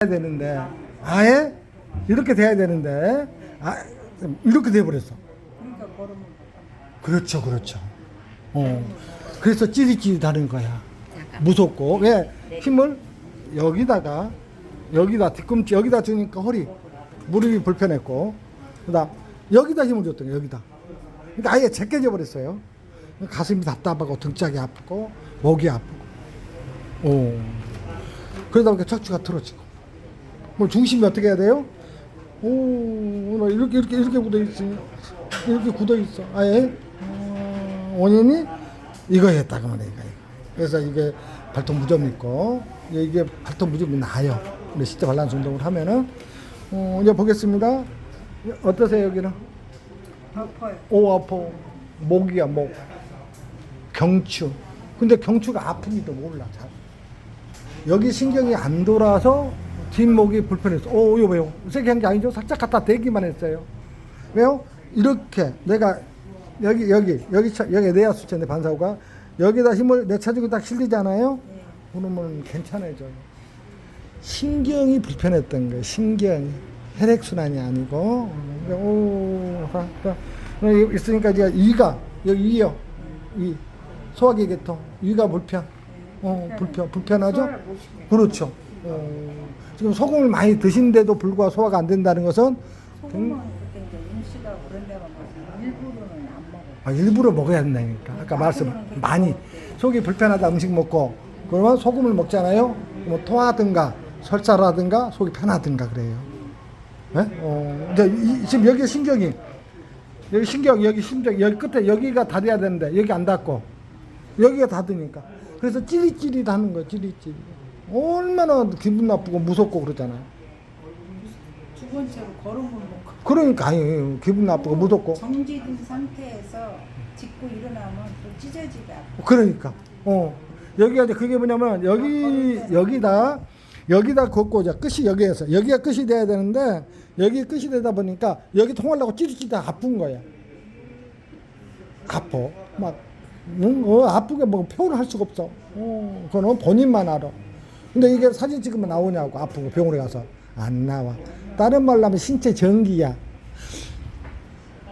해야 되는데. 아예? 이렇게 돼야 되는데. 아 이렇게 돼 버렸어. 걸으면 그렇죠, 그렇죠. 어. 그래서 찌릿찌릿하는 거야. 무섭고. 왜? 힘을 여기다가 여기다 뒤꿈치 여기다 주니까 허리 무릎이 불편했고. 그다음 여기다 힘을 줬더니 여기다. 그러니까 아예 제껴져 버렸어요. 가슴이 답답하고 등짝이 아프고 목이 아프고. 오 그러다 보니까 척추가 틀어지고 뭐 중심이 어떻게 해야 돼요? 오, 나 이렇게 이렇게 이렇게 굳어 있어. 이렇게 굳어 있어. 아예 어, 원인이 이거였다 그 말이에요. 이거. 그래서 이게 발톱 무좀 있고 이게 발톱 무좀이 나요. 우리 실제 발란스 운동을 하면은 어, 이제 보겠습니다. 어떠세요 여기는? 아파요. 오 아파. 목이야 목. 경추. 근데 경추가 아픔이도 몰라 잘. 여기 신경이 안 돌아서 뒷목이 불편했어. 오, 이거 왜요? 세게 한 게 아니죠? 살짝 갖다 대기만 했어요. 왜요? 이렇게 내가 여기 여기 여기 차- 여기 내야 수치인데 반사구가 여기다 힘을 내 체중이 딱 실리잖아요. 네. 그러면 괜찮아져요. 신경이 불편했던 거예요. 신경이 혈액 순환이 아니고 오. 여기 있으니까 이제 이가 여기 이요 이 소화기 계통 이가 불편. 어 불편 불편하죠? 그렇죠. 어, 지금 소금을 많이 드신데도 불구하고 소화가 안 된다는 것은 소금은 그때 이제 임시가 그런 데가 가서 일부러는 안 먹어요. 아, 일부러 먹어야 된다니까. 아까 말씀 많이 속이 불편하다 음식 먹고 그러면 소금을 먹잖아요. 뭐 토하든가 설사라든가 속이 편하든가 그래요. 예? 어, 이제 이- 지금 여기 신경이 여기 신경 여기 심장 여기 끝에 여기가 닫아야 되는데 여기 안 닫고 여기가 닫으니까 그래서 찌릿찌릿하는 거예요. 찌릿찌릿. 얼마나 기분 나쁘고 무섭고 그러잖아요. 두 번째로 걸음을 못 그러니까 아니 기분 나쁘고 무섭고. 정지된 상태에서 짚고 일어나면 또 찢어지게 아파. 그러니까 어. 여기가 이제 그게 뭐냐면 여기 여기다 여기다 걷고 이제 끝이 여기에서 여기가 끝이 돼야 되는데 여기 끝이 되다 보니까 여기 통하려고 찌릿찌릿 아픈 거야. 아파. 막 응? 어, 아프게 뭐 표현을 할 수가 없어. 어, 그거는 본인만 알아 근데 이게 사진 찍으면 나오냐고 아프고 병원에 가서 안 나와 다른 말로 하면 신체 전기야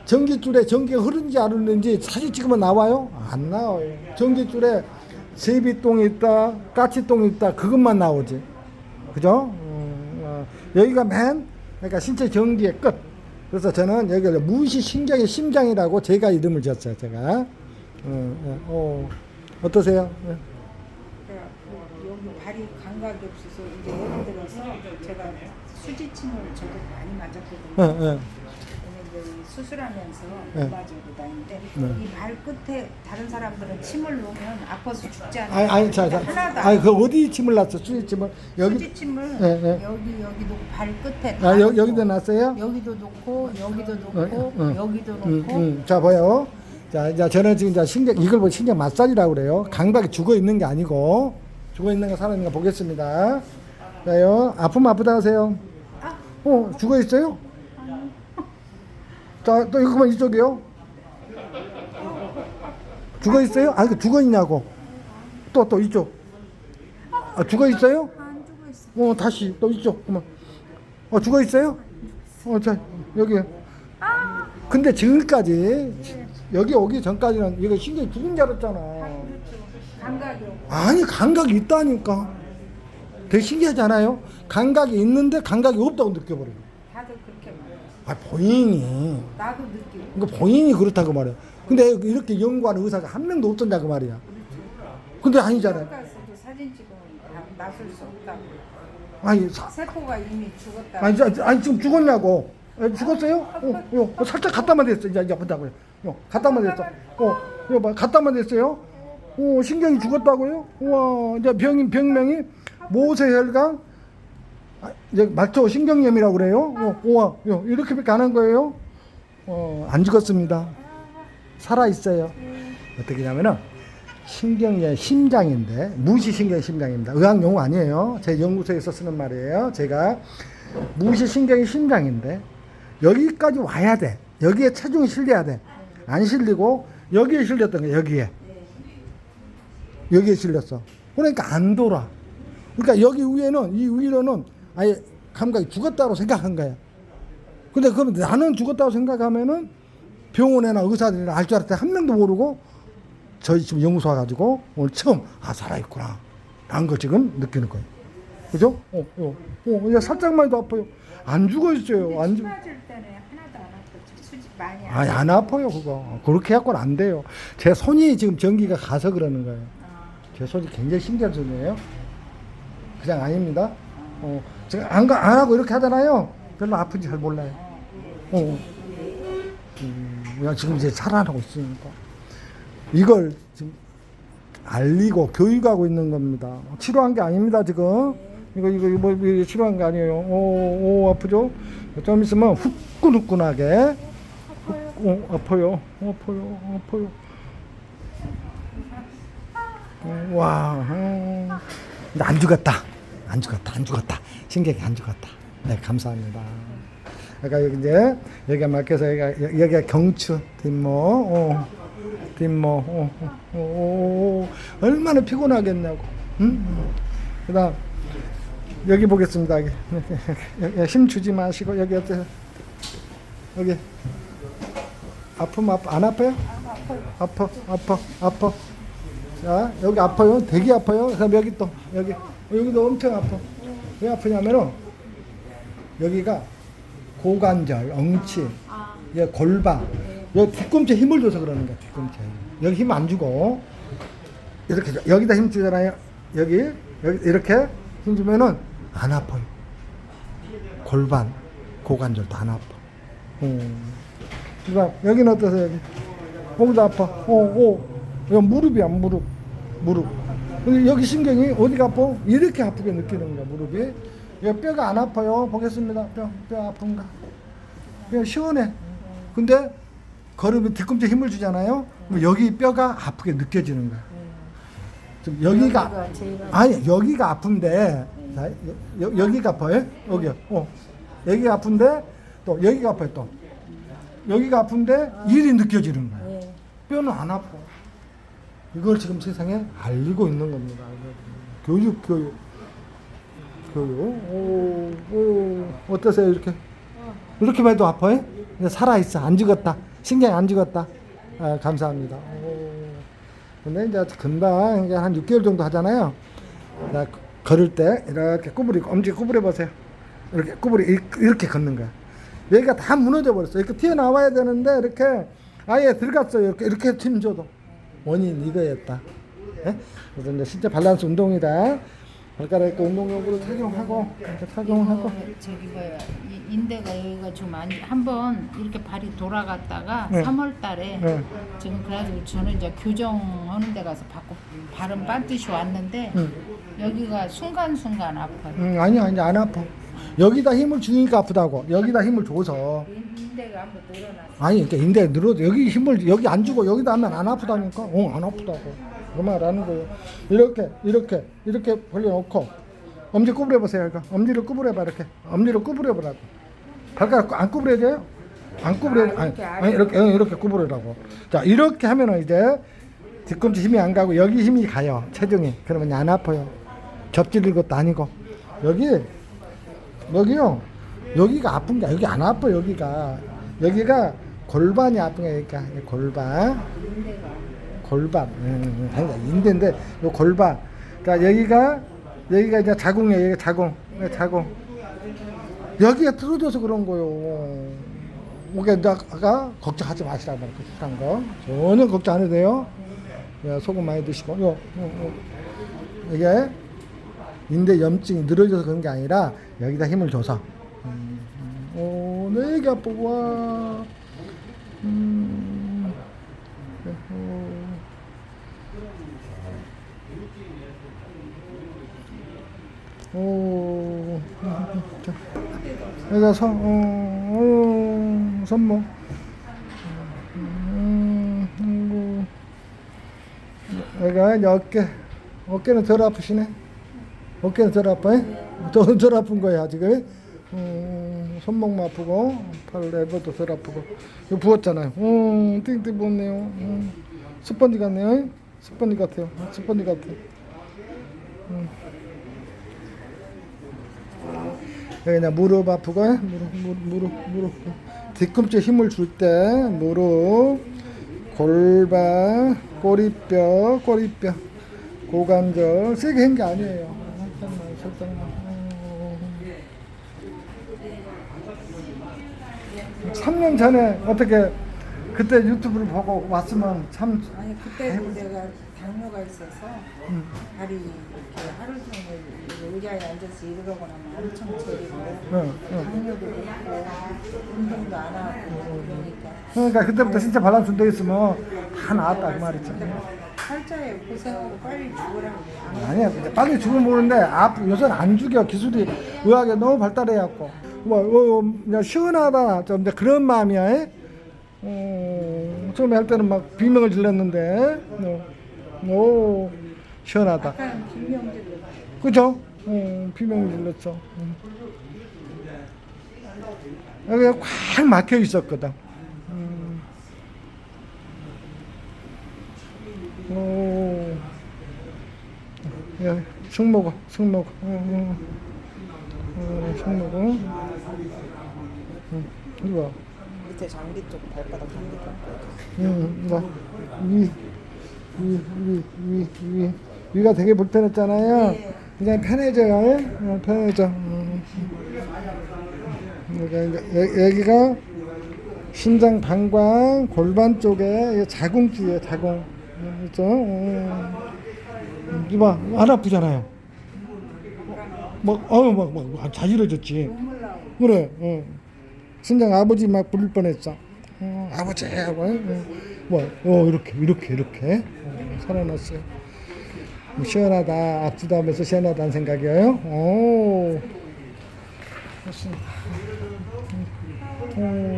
전기줄에 전기가 흐르는지 안 흐르는지 사진 찍으면 나와요? 안 나와요. 전기줄에 제비똥이 있다, 까치똥이 있다, 그것만 나오지. 그죠? 음, 어, 여기가 맨, 그러니까 신체 전기의 끝. 그래서 저는 여기를 무시 신경의 심장이라고 제가 이름을 지었어요, 제가. 어, 어, 어. 어떠세요? 예. 감각이 없어서 이제 예를 들어서 제가 수지침을 저도 많이 맞았거든요. 근데 이제 수술하면서 네. 맞아고 다니는데 네. 이 발끝에 다른 사람들은 침을 놓으면 아파서 죽지 않아요. 아니, 아니, 자, 자. 하나도 아니, 안그 어디 침을 놨어? 수지침을? 여기? 수지침을 네, 네. 여기 여기 놓고 발끝에 아, 여, 놓고 여기다 놨어요? 여기도 놓고 여기도 놓고 어, 어. 여기도 놓고 음, 음. 자, 봐요. 자, 이제 저는 지금 이제 신경, 이걸 보고 신경 마사지라고 그래요. 감각이 죽어 있는 게 아니고, 죽어 있는 거 살아 있는 거 보겠습니다. 자요. 아프면 아프다 하세요. 어, 죽어 있어요? 자, 또 이거만 이쪽이요. 죽어 있어요? 아니, 그 죽어 있냐고. 또, 또 이쪽. 아, 죽어 있어요? 어, 다시, 또 이쪽. 그만. 어, 죽어 있어요? 어, 자, 여기. 근데 지금까지, 여기 오기 전까지는 이거 신경이 죽은 줄 알았잖아. 그렇죠. 감각이 아니, 감각이 있다니까. 되게 신기하지 않아요? 감각이 있는데 감각이 없다고 느껴버려요. 다들 그렇게 말해요. 아, 본인이. 나도 느끼고. 그러니까 본인이 그렇다고 말이야. 근데 이렇게 연구하는 의사가 한 명도 없던다고 말이야. 근데 아니잖아요. 가서 사진 찍으면 나- 나설 수 없다고. 아니, 사- 세포가 이미 죽었다. 아니, 저- 아니 지금 죽었냐고. 에, 죽었어요? 어, 요, 어, 살짝 갖다만 됐어. 이제, 이제 본다고요. 요, 갖다만 됐어. 어, 이거 봐, 갖다만 됐어요. 어, 신경이 죽었다고요? 우와, 이제 병인, 병명이 모세혈강, 아, 이제 말초 신경염이라고 그래요. 어, 우와, 요, 이렇게밖에 거예요? 어, 안 죽었습니다. 살아있어요. 어떻게냐면은, 신경의 심장인데 무시신경 심장입니다. 의학 용어 아니에요. 제 연구소에서 쓰는 말이에요. 제가 무시신경이 심장인데 여기까지 와야 돼. 여기에 체중이 실려야 돼. 안 실리고 여기에 실렸던 거야. 여기에 여기에 실렸어. 그러니까 안 돌아. 그러니까 여기 위에는 이 위로는 아예 감각이 죽었다고 생각한 거야. 근데 그럼 나는 죽었다고 생각하면은 병원에나 의사들이나 알 줄 알았을 때 한 명도 모르고 저희 지금 연구소 와가지고 오늘 처음 아 살아있구나 라는 걸 지금 느끼는 거예요. 그죠? 어, 어, 어, 야, 살짝만 해도 아파요. 안 죽어 있어요. 안안 죽. 맞을 때는 하나도 안 아팠죠. 수지 많이 안 아니 안 아파요 그거. 그렇게 해갖고는 안 돼요. 제 손이 지금 전기가 가서 그러는 거예요. 손이 굉장히 신기한 손이에요. 그냥 아닙니다. 어, 제가 안, 가- 안 하고 이렇게 하잖아요. 별로 아픈지 잘 몰라요. 어. 음, 그냥 지금 이제 살아나고 있으니까. 이걸 지금 알리고 교육하고 있는 겁니다. 치료한 게 아닙니다, 지금. 이거, 이거, 이거, 뭐, 이거 치료한 게 아니에요. 오, 오, 아프죠? 좀 있으면 후끈후끈하게. 후- 어, 아파요. 아파요. 아파요. 어, 와, 어. 근데 안 죽었다. 안 죽었다. 안 죽었다. 신경이 안 죽었다. 네, 감사합니다. 그러니까 여기 이제 여기가 막혀서 여기가 여- 여기가 경추 뒷모, 어, 뒷모, 어, 어, 어, 어, 얼마나 피곤하겠냐고. 응? 그다음 여기 보겠습니다. 여기, 여기, 여기 힘 주지 마시고 여기 어때요? 여기 아프면 아파 안 아파요? 아파 아파 아파 자 여기 아파요? 되게 아파요? 그럼 여기 또 여기. 어, 여기도 엄청 아파. 왜 아프냐면은 여기가 고관절 엉치 여기 골반. 여기 뒤꿈치 힘을 줘서 그러는 거야 뒤꿈치 여기 힘 안 주고. 이렇게 줘. 여기다 힘 주잖아요. 여기 여기 이렇게 힘 주면은 안 아파요. 골반 고관절도 안 아파. 음. 그다음 여기는 어떠세요 여기? 거기도 아파. 어어. 여기 무릎이야 무릎 무릎. 근데 여기 신경이 어디가 아파? 이렇게 아프게 느끼는 거야 무릎이. 여기 뼈가 안 아파요. 보겠습니다. 뼈 뼈 아픈가? 그냥 시원해. 근데 걸으면 뒤꿈치 힘을 주잖아요. 그럼 여기 뼈가 아프게 느껴지는 거야. 좀 여기가 아니 여기가 아픈데. 자, 여, 여기가 아파요? 여기 어. 여기가 아픈데 또 여기가 아파요 또. 여기가 아픈데 일이 느껴지는 거야. 예. 뼈는 안 아파 이걸 지금 세상에 알리고 있는 겁니다. 교육 교육. 교육. 오, 오. 어떠세요 이렇게? 이렇게만 해도 아파요? 살아있어. 안 죽었다. 신경이 안 죽었다. 아, 감사합니다. 오. 근데 이제 금방 이제 한 6개월 정도 하잖아요. 나 걸을 때 이렇게 구부리고 엄지 구부려 보세요. 이렇게 구부리 이렇게- 이렇게 걷는 거야. 여기가 다 무너져 버렸어. 이렇게 튀어나와야 되는데 이렇게 아예 들어갔어요. 이렇게 이렇게 힘줘도 원인 이거였다 예? 그래서 이제 신체 밸런스 운동이다 발가락 그 운동용으로 착용하고 착용하고 이거 저기 뭐야 이 인대가 여기가 좀안 한번 이렇게 발이 돌아갔다가 네. 3월달에 네. 지금 그래가지고 저는 이제 교정하는 데 가서 받고 발은 반드시 왔는데 응. 여기가 순간순간 아파요. 응, 아니 아니 안 아파 여기다 힘을 주니까 아프다고. 여기다 힘을 줘서. 인대가 한번 늘어났어. 아니 그러니까 인대 늘어도 여기 힘을 여기 안 주고 여기다 하면 안 아프다니까? 어 안 아프다고. 그 말하는 거예요. 이렇게 이렇게 이렇게 벌려놓고 엄지 구부려 보세요 이거. 엄지를 구부려 봐 이렇게. 엄지를 구부려 보라고. 발가락 안 구부려져요? 안 구부려 아, 아니, 이렇게 아니 이렇게 구부리라고. 자 이렇게 하면은 이제 뒤꿈치 힘이 안 가고 여기 힘이 가요. 체중이. 그러면 안 아파요. 접질릴 것도 아니고. 여기 여기요. 여기가 아픈 게 여기 안 아파 여기가. 여기가 골반이 아픈 게 그러니까. 골반. 골반. 음, 아니다 인대인데 요 골반. 그러니까 여기가 여기가 이제 자궁이에요. 여기가 자궁. 네, 자궁. 여기가 틀어져서 그런 거요. 여기다가 걱정하지 마시라고 말그 한 거. 전혀 걱정 안 해도 돼요. 야, 소금 많이 드시고. 요, 요, 요. 이게 인대 염증이 늘어져서 그런 게 아니라 여기다 힘을 줘서. 음, 음. 오, 내게 아파. 와. 음. 오. 오. 자. 여기가 선, 어, 어, 선모. 음, 아이고. 여기가 이제 어깨, 어깨는 덜 아프시네. 어깨는 덜 아파요? 더, 덜 아픈 거야, 지금. 음, 손목만 아프고, 팔 레버도 덜 아프고. 이거 부었잖아요. 음, 띵띵 부었네요. 음, 스펀지 같네요. 스펀지 같아요. 스펀지 같아요. 음. 그냥 무릎 아프고 무릎 무릎 무릎 무릎 뒤꿈치에 힘을 줄 때 무릎 골반 꼬리뼈 꼬리뼈 고관절 세게 한 게 아니에요 살짝만 어. 3년 전에 어떻게 그때 유튜브를 보고 왔으면 참 아니 그때도 내가 당뇨가 있어서 음. 다리 이렇게 하루 종일 의자에 앉아서 이러고 나면 엄청 저리고 응, 응. 당뇨도 있고 운동도 안 하고 그러니까 그러니까 그때부터 진짜 밸런스 돼 있으면 다 나았다 그 말이죠. 팔자에 고생하고 빨리 죽으라고 안 아니야, 이제 빨리 죽으면 모르는데 앞 요새는 안 죽여 기술이 의학에 너무 발달해갖고 뭐 어, 어, 그냥 시원하다 좀 이제 그런 마음이야. 에? 어, 처음에 할 때는 막 비명을 질렀는데 어, 오 시원하다. 아까는 김명재도 그죠? 어, 비명 질렀어. 음. 여기 꽉 막혀 있었거든. 음. 오. 야, 술 먹어, 술 먹어. 어, 어. 어, 술 먹어. 응, 이리 와. 밑에 장기 쪽 발바닥 장기 쪽 응, 이리 와. 위, 위, 위, 위, 위. 위가 되게 불편했잖아요. 네. 그냥 편해져요. 어, 편해져. 음. 그러니까 여- 여기가 심장, 방광, 골반 쪽에 이 자궁줄이에요. 자궁. 음, 그렇죠? 음. 이봐, 안 아프잖아요. 막, 어우, 막, 막, 막 자지러졌지. 그래. 어. 심장 아버지 막 부를 뻔했어. 어, 아버지 하고, 어, 뭐, 어, 이렇게, 이렇게, 이렇게 어, 살아났어요. 뭐 시원하다, 아프다 하면서 시원하다는 생각이에요. 오, 좋습니다. 오,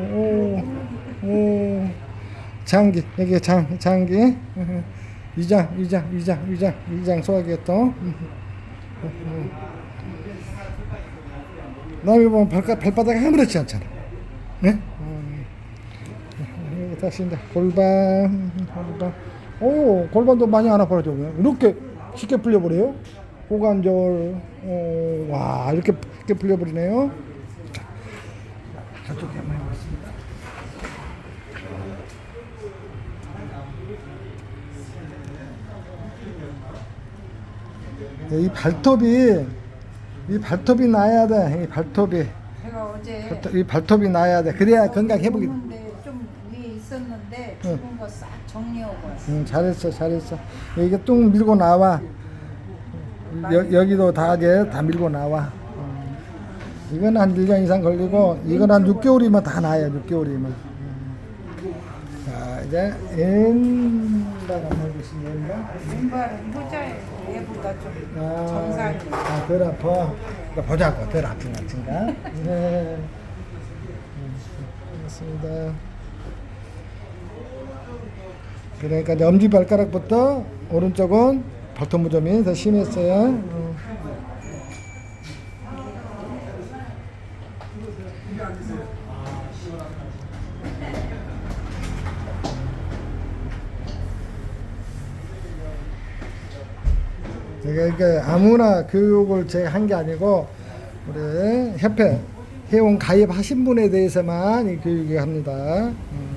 장기, 여기 장, 장기, 위장, 위장, 위장, 위장, 위장 소화기였던. 남이 보면 발가, 발바닥이 아무렇지 않잖아. 네? 음. 다시 이제 골반, 골반. 오, 골반도 많이 안 아파져. 이렇게 쉽게 풀려버려요? 고관절, 어, 와, 이렇게 쉽게 풀려버리네요. 자, 저쪽에 한번 해보겠습니다. 네, 이 발톱이, 이 발톱이 나야 돼. 이 발톱이. 제가 어제 발톱- 이 발톱이 나야 돼. 그래야 건강 회복이. 좀 위에 있었는데 죽은 거 싹 정리하고 왔어. 응, 잘했어, 잘했어. 이게 뚝 밀고 나와. 여, 여기도 다 이제 다 밀고 나와. 음. 이건 한 1년 이상 걸리고, 이건 한 6개월이면 다 나요, 6개월이면. 이제 한번 해보시면 왼발. 왼발은 효자에 얘보다 좀 아, 정상이. 아, 덜 아파. 그러니까 보자고, 덜 아픈 것 같은가? 네. 음, 알겠습니다. 그러니까 이제 엄지발가락부터 오른쪽은 발톱 무좀이 더 심했어요. 그러니까 아무나 교육을 제가 한 게 아니고 우리 협회 회원 가입하신 분에 대해서만 이 교육을 합니다. 음.